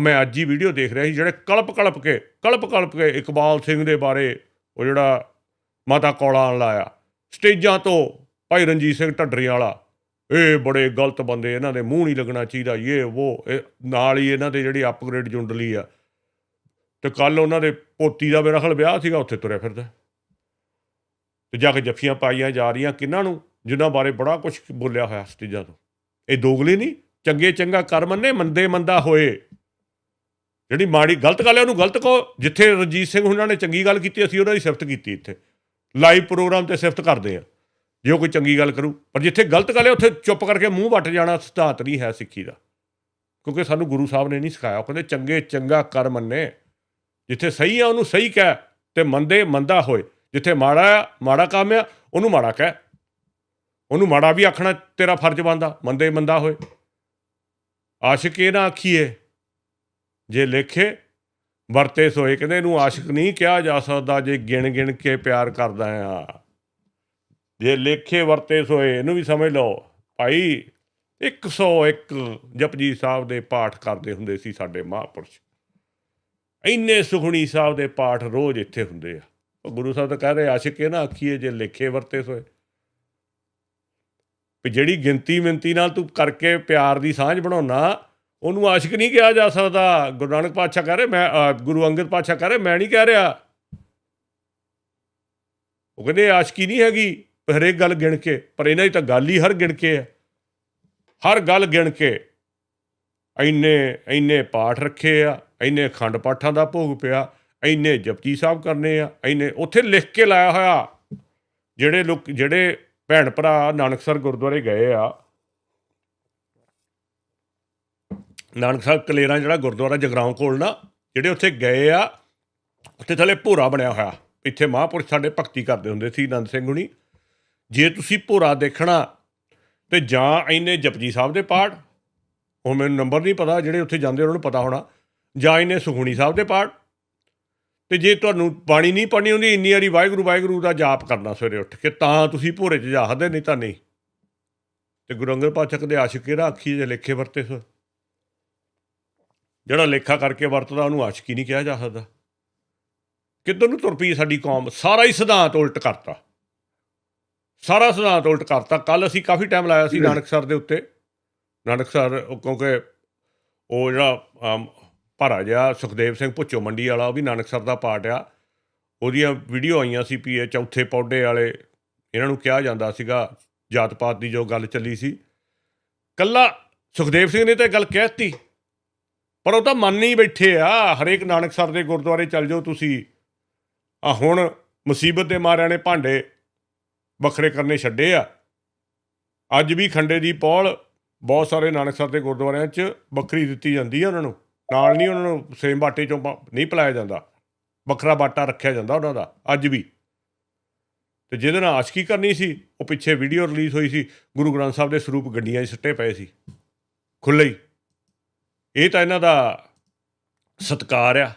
ਮੈਂ ਅੱਜ ਹੀ ਵੀਡੀਓ ਦੇਖ ਰਿਹਾ ਸੀ ਜਿਹੜੇ ਕਲਪ ਕਲਪ ਕੇ, ਕਲਪ ਕਲਪ ਕੇ ਇਕਬਾਲ ਸਿੰਘ ਦੇ ਬਾਰੇ ਉਹ ਜਿਹੜਾ ਮਾਤਾ ਕੌਲਾਂ ਲਾਇਆ ਸਟੇਜਾਂ ਤੋਂ ਭਾਈ ਰਣਜੀਤ ਸਿੰਘ ਢੱਡਰੀ ਵਾਲਾ। ਇਹ ਬੜੇ ਗਲਤ ਬੰਦੇ, ਇਹਨਾਂ ਦੇ ਮੂੰਹ ਨਹੀਂ ਲੱਗਣਾ ਚਾਹੀਦਾ, ਇਹ, ਉਹ, ਇਹ ਨਾਲ ਹੀ ਇਹਨਾਂ ਦੇ ਜਿਹੜੀ ਅਪਗ੍ਰੇਡ ਜੁੰਡਲੀ ਆ। ਤੇ ਕੱਲ ਉਹਨਾਂ ਦੇ ਪੋਤੀ ਦਾ ਮੇਰਾ ਖਲ ਵਿਆਹ ਸੀਗਾ, ਉੱਥੇ ਤੁਰਿਆ ਫਿਰਦਾ। ਤੇ ਜਾ ਕੇ ਜੱਫੀਆਂ ਪਾਈਆਂ ਜਾ ਰਹੀਆਂ ਕਿਹਨਾਂ ਨੂੰ, ਜਿਨ੍ਹਾਂ ਬਾਰੇ ਬੜਾ ਕੁਝ ਬੋਲਿਆ ਹੋਇਆ ਸਟੇਜਾਂ ਤੋਂ। ਇਹ ਦੋਗਲੇ ਨਹੀਂ, ਚੰਗੇ ਚੰਗਾ ਕਰਮ ਨੇ, ਮੰਦੇ ਮੰਦਾ ਹੋਏ। ਜਿਹੜੀ ਮਾੜੀ, ਗਲਤ ਗੱਲ ਹੈ, ਉਹਨੂੰ ਗਲਤ ਕਹੋ। ਜਿੱਥੇ ਰਣਜੀਤ ਸਿੰਘ ਉਹਨਾਂ ਨੇ ਚੰਗੀ ਗੱਲ ਕੀਤੀ, ਅਸੀਂ ਉਹਨਾਂ ਦੀ ਸਿਫਤ ਕੀਤੀ ਇੱਥੇ। ਲਾਈਵ ਪ੍ਰੋਗਰਾਮ ਤੇ ਸਿਫਤ ਕਰਦੇ ਆ। ਜੇ ਉਹ ਕੋਈ ਚੰਗੀ ਗੱਲ ਕਰੂ। ਪਰ ਜਿੱਥੇ ਗਲਤ ਗੱਲ ਹੈ, ਉੱਥੇ ਚੁੱਪ ਕਰਕੇ ਮੂੰਹ ਵੱਟ ਜਾਣਾ ਸਿਧਾਂਤ ਨਹੀਂ ਹੈ ਸਿੱਖੀ ਦਾ। ਕਿਉਂਕਿ ਸਾਨੂੰ ਗੁਰੂ ਸਾਹਿਬ ਨੇ ਨਹੀਂ ਸਿਖਾਇਆ। ਉਹ ਕਹਿੰਦੇ, ਚੰਗੇ, ਚੰਗਾ ਕਰ ਮੰਨੇ ਜਿੱਥੇ ਸਹੀ ਆ, ਉਹਨੂੰ ਸਹੀ ਕਹਿ। ਤੇ ਮੰਦੇ, ਮੰਦਾ ਹੋਏ। ਜਿੱਥੇ ਮਾੜਾ ਆ, ਮਾੜਾ ਕੰਮ ਆ, ਉਹਨੂੰ ਮਾੜਾ ਕਹਿ। ਉਹਨੂੰ ਮਾੜਾ ਵੀ ਆਖਣਾ ਤੇਰਾ ਫਰਜ਼ ਬਣਦਾ। ਮੰਦੇ, ਮੰਦਾ ਹੋਏ। ਆਸ਼ਿਕ ਇਹ ਨਾ ਆਖੀਏ ਜੇ ਲੇਖੇ, ਵਰਤੇ ਸੋਏ ਕਹਿੰਦੇ ਇਹਨੂੰ ਆਸ਼ਿਕ ਨਹੀਂ ਕਿਹਾ ਜਾ ਸਕਦਾ ਜੇ ਗਿਣ ਗਿਣ ਕੇ ਪਿਆਰ ਕਰਦਾ ਆ। ਜੇ ਲੇਖੇ, ਵਰਤੇ ਸੋਏ ਇਹਨੂੰ ਵੀ ਸਮਝ ਲਓ। ਭਾਈ 101 ਜਪਜੀ ਸਾਹਿਬ ਦੇ ਪਾਠ ਕਰਦੇ ਹੁੰਦੇ ਸੀ ਸਾਡੇ ਮਹਾਂਪੁਰਸ਼। ਇੰਨੇ ਸੁਖਣੀ ਸਾਹਿਬ ਦੇ ਪਾਠ ਰੋਜ਼ ਇੱਥੇ ਹੁੰਦੇ ਆ। ਉਹ ਗੁਰੂ ਸਾਹਿਬ ਤਾਂ ਕਹਿ ਰਹੇ, ਆਸ਼ਿਕ ਇਹ ਨਾ ਆਖੀਏ ਜੇ ਲੇਖੇ, ਵਰਤੇ ਸੋਏ ਵੀ ਜਿਹੜੀ ਗਿਣਤੀ ਮਿੰਤੀ ਨਾਲ ਤੂੰ ਕਰਕੇ ਪਿਆਰ ਦੀ ਸਾਂਝ ਬਣਾਉਣਾ ਉਹਨੂੰ ਆਸ਼ਿਕ ਨਹੀਂ ਕਿਹਾ ਜਾ ਸਕਦਾ। ਗੁਰੂ ਨਾਨਕ ਪਾਤਸ਼ਾਹ ਕਹ ਰਹੇ, ਮੈਂ ਗੁਰੂ ਅੰਗਦ ਪਾਤਸ਼ਾਹ ਕਹ ਰਹੇ, ਮੈਂ ਨਹੀਂ ਕਹਿ ਰਿਹਾ। ਉਹ ਕਹਿੰਦੇ ਆਸ਼ਕੀ ਨਹੀਂ ਹੈਗੀ। ਹਰੇਕ ਗੱਲ ਗਿਣ ਕੇ, ਪਰ ਇਹਨਾਂ ਦੀ ਤਾਂ ਗੱਲ ਹੀ ਹਰ ਗਿਣ ਕੇ ਹੈ। ਹਰ ਗੱਲ ਗਿਣ ਕੇ, ਇੰਨੇ ਇੰਨੇ ਪਾਠ ਰੱਖੇ ਆ, ਇੰਨੇ ਖੰਡ ਪਾਠਾਂ ਦਾ ਭੋਗ ਪਿਆ, ਇੰਨੇ ਜਪਜੀ ਸਾਹਿਬ ਕਰਨੇ ਆ, ਇੰਨੇ ਉੱਥੇ ਲਿਖ ਕੇ ਲਾਇਆ ਹੋਇਆ। ਜਿਹੜੇ ਲੋਕ, ਜਿਹੜੇ ਭੈਣ ਭਰਾ ਨਾਨਕਸਰ ਗੁਰਦੁਆਰੇ ਗਏ ਆ ਨਾਨਕ ਸਾਹਿਬ ਕਲੇਰਾਂ ਜਿਹੜਾ ਗੁਰਦੁਆਰਾ ਜਗਰਾਉਂ ਕੋਲ ਨਾ, ਜਿਹੜੇ ਉੱਥੇ ਗਏ ਆ, ਉੱਥੇ ਥੱਲੇ ਭੋਰਾ ਬਣਿਆ ਹੋਇਆ। ਇੱਥੇ ਮਹਾਂਪੁਰਸ਼ ਸਾਡੇ ਭਗਤੀ ਕਰਦੇ ਹੁੰਦੇ ਸੀ, ਨੰਦ ਸਿੰਘ ਹੁਣੀ। ਜੇ ਤੁਸੀਂ ਭੋਰਾ ਦੇਖਣਾ, ਤੇ ਜਾਂ ਇੰਨੇ ਜਪਜੀ ਸਾਹਿਬ ਦੇ ਪਾਠ, ਉਹ ਮੈਨੂੰ ਨੰਬਰ ਨਹੀਂ ਪਤਾ, ਜਿਹੜੇ ਉੱਥੇ ਜਾਂਦੇ ਉਹਨਾਂ ਨੂੰ ਪਤਾ ਹੋਣਾ, ਜਾਂ ਇੰਨੇ ਸੁਖੂਣੀ ਸਾਹਿਬ ਦੇ ਪਾਠ। ਤੇ ਜੇ ਤੁਹਾਨੂੰ ਬਾਣੀ ਨਹੀਂ ਪੜਨੀ ਹੁੰਦੀ, ਇੰਨੀ ਵਾਰੀ ਵਾਹਿਗੁਰੂ ਵਾਹਿਗੁਰੂ ਦਾ ਜਾਪ ਕਰਨਾ ਸਵੇਰੇ ਉੱਠ ਕੇ, ਤਾਂ ਤੁਸੀਂ ਭੋਰੇ 'ਚ ਜਾ ਨਹੀਂ ਤਾਂ ਨਹੀਂ। ਤੇ ਗੁਰੂ ਅੰਗਦ ਪਾਤਸ਼ਾਹ ਦੇ ਆਸ਼ਿਕ ਕਿਹੜਾ ਆਖੀ ਜੇ ਲੇਖੇ ਵਰਤੇ ਸੋ। ਜਿਹੜਾ ਲੇਖਾ ਕਰਕੇ ਵਰਤਦਾ ਉਹਨੂੰ ਆਸ਼ਕੀ ਨਹੀਂ ਕਿਹਾ ਜਾ ਸਕਦਾ। ਕਿੱਧਰ ਨੂੰ ਤੁਰ ਪਈ ਸਾਡੀ ਕੌਮ? ਸਾਰਾ ਹੀ ਸਿਧਾਂਤ ਉਲਟ ਕਰਤਾ। ਸਾਰਾ ਸਿਧਾਂਤ ਉਲਟ ਕਰਤਾ। ਕੱਲ ਅਸੀਂ ਕਾਫੀ ਟਾਈਮ ਲਾਇਆ ਸੀ ਨਾਨਕਸਰ ਦੇ ਉੱਤੇ। ਨਾਨਕਸਰ ਉਹ ਕਿਉਂਕਿ ਉਹ ਜਿਹੜਾ ਭਾਰਾ ਜਿਹਾ ਸੁਖਦੇਵ ਸਿੰਘ ਭੁੱਚੋ ਮੰਡੀ ਵਾਲਾ ਉਹ ਵੀ ਨਾਨਕਸਰ ਦਾ ਪਾਰਟ ਆ। ਉਹਦੀਆਂ ਵੀਡੀਓ ਆਈਆਂ ਸੀ ਇਹ ਚੌਥੇ ਪੌਡੇ ਵਾਲੇ ਇਹਨਾਂ ਨੂੰ ਕਿਹਾ ਜਾਂਦਾ ਸੀਗਾ ਜਾਤ ਪਾਤ ਦੀ ਜੋ ਗੱਲ ਚੱਲੀ ਸੀ। ਕੱਲਾ ਸੁਖਦੇਵ ਸਿੰਘ ਨੇ ਤਾਂ ਇਹ ਗੱਲ ਕਹਿਤੀ ਪਰ ਉਹ ਤਾਂ ਮੰਨ ਨਹੀਂ ਬੈਠੇ ਆ। ਹਰੇਕ ਨਾਨਕ ਸਰ ਦੇ ਗੁਰਦੁਆਰੇ ਚੱਲ ਜਾਓ ਤੁਸੀਂ। ਆ ਹੁਣ ਮੁਸੀਬਤ ਦੇ ਮਾਰਿਆਂ ਨੇ ਭਾਂਡੇ ਵੱਖਰੇ ਕਰਨੇ ਛੱਡੇ ਆ। ਅੱਜ ਵੀ ਖੰਡੇ ਦੀ ਪੌਲ ਬਹੁਤ ਸਾਰੇ ਨਾਨਕ ਸਰ ਦੇ ਗੁਰਦੁਆਰਿਆਂ 'ਚ ਵੱਖਰੀ ਦਿੱਤੀ ਜਾਂਦੀ ਆ ਉਹਨਾਂ ਨੂੰ। ਨਾਲ ਨਹੀਂ ਉਹਨਾਂ ਨੂੰ ਸੇਮ ਬਾਟੇ 'ਚੋਂ ਬ- ਨਹੀਂ ਪਿਲਾਇਆ ਜਾਂਦਾ। ਵੱਖਰਾ ਬਾਟਾ ਰੱਖਿਆ ਜਾਂਦਾ ਉਹਨਾਂ ਦਾ, ਅੱਜ ਵੀ। ਤੇ ਜਿਹਦੇ ਨਾਲ ਆਸ਼ਕੀ ਕਰਨੀ ਸੀ, ਉਹ ਪਿੱਛੇ ਵੀਡੀਓ ਰਿਲੀਜ਼ ਹੋਈ ਸੀ। ਗੁਰੂ ਗ੍ਰੰਥ ਸਾਹਿਬ ਦੇ ਸਰੂਪ ਗੱਡੀਆਂ 'ਚ ਸਿੱਟੇ ਪਏ ਸੀ। ਖੁੱਲੇ ਹੀ। ਇਹ ਤਾਂ ਇਹਨਾਂ ਦਾ ਸਤਿਕਾਰ ਆ।